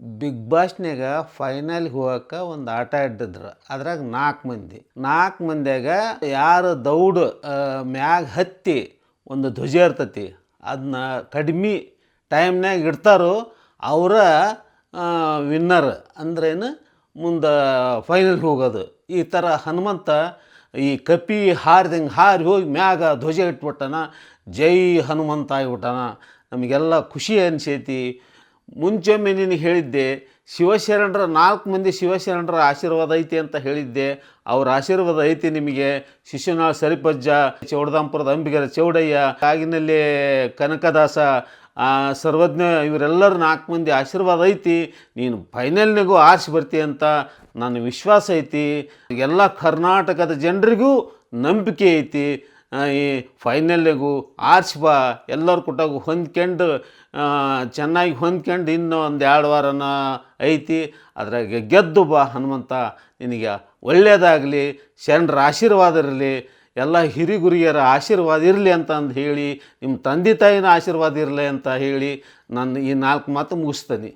Big ಬಾಸ್ನ್ಯಾಗ ಫೈನಲ್ಗೆ ಹೋಗಕ್ಕೆ ಒಂದು ಆಟ ಇಟ್ಟಿದ್ರು ಅದ್ರಾಗ ನಾಲ್ಕು ಮಂದಿ. ನಾಲ್ಕು ಮಂದಿಯಾಗ ಯಾರು ದೌಡ್ ಮ್ಯಾಗ ಹತ್ತಿ ಒಂದು ಧ್ವಜ ಇರ್ತತಿ ಅದನ್ನ ಕಡಿಮೆ ಟೈಮ್ನಾಗ ಇಡ್ತಾರೋ ಅವರ ವಿನ್ನರ್ ಅಂದ್ರೇನು ಮುಂದೆ ಫೈನಲ್ಗೆ ಹೋಗೋದು. ಈ ಥರ ಹನುಮಂತ ಈ ಕಪಿ ಹಾರಿದಂಗೆ ಹಾರಿ ಹೋಗಿ ಮ್ಯಾಗ ಧ್ವಜ ಇಟ್ಬಿಟ್ಟನ, ಜೈ ಹನುಮಂತ ಆಗಿಬಿಟ್ಟನ. ನಮಗೆಲ್ಲ ಖುಷಿ ಅನಿಸೈತಿ. ಮುಂಚೊಮ್ಮೆ ನಿನಗೆ ಹೇಳಿದ್ದೆ, ಶಿವಶರಣರ ನಾಲ್ಕು ಮಂದಿ ಶಿವಶರಣರ ಆಶೀರ್ವಾದ ಐತಿ ಅಂತ ಹೇಳಿದ್ದೆ. ಅವ್ರ ಆಶೀರ್ವಾದ ಐತಿ ನಿಮಗೆ. ಶಿಶುನಾಳ್ ಸರಿಪಜ್ಜ, ಚೌಡದಾಂಪುರದ ಅಂಬಿಗರ ಚೌಡಯ್ಯ, ಕಾಗಿನಲ್ಲಿ ಕನಕದಾಸ ಸರ್ವಜ್ಞ, ಇವರೆಲ್ಲರ ನಾಲ್ಕು ಮಂದಿ ಆಶೀರ್ವಾದ ಐತಿ. ನೀನು ಫೈನಲ್ನಿಗೂ ಆರಿಸಿ ಬರ್ತೀಯ ಅಂತ ನನ್ನ ವಿಶ್ವಾಸ ಐತಿ. ಎಲ್ಲ ಕರ್ನಾಟಕದ ಜನರಿಗೂ ನಂಬಿಕೆ ಐತಿ. ಈ ಫೈನಲ್ಲಿಗೂ ಆರಿಸಿ ಬಾ ಎಲ್ಲರ ಕೊಟ್ಟಾಗ ಹೊಂದ್ಕೊಂಡು ಚೆನ್ನಾಗಿ ಹೊಂದ್ಕೊಂಡು ಇನ್ನೂ ಒಂದು ಎರಡು ವಾರನ ಐತಿ. ಅದ್ರಾಗ ಗೆದ್ದು ಬಾ ಹನುಮಂತ. ನಿನಗೆ ಒಳ್ಳೆಯದಾಗಲಿ ಶರಣರ ಆಶೀರ್ವಾದ ಇರಲಿ, ಎಲ್ಲ ಹಿರಿಗುರಿಯರ ಆಶೀರ್ವಾದ ಇರಲಿ ಅಂತಂದು ಹೇಳಿ, ನಿಮ್ಮ ತಂದೆ ತಾಯಿನ ಆಶೀರ್ವಾದ ಇರಲಿ ಅಂತ ಹೇಳಿ ನಾನು ಈ ನಾಲ್ಕು ಮಾತು ಮುಗಿಸ್ತೀನಿ.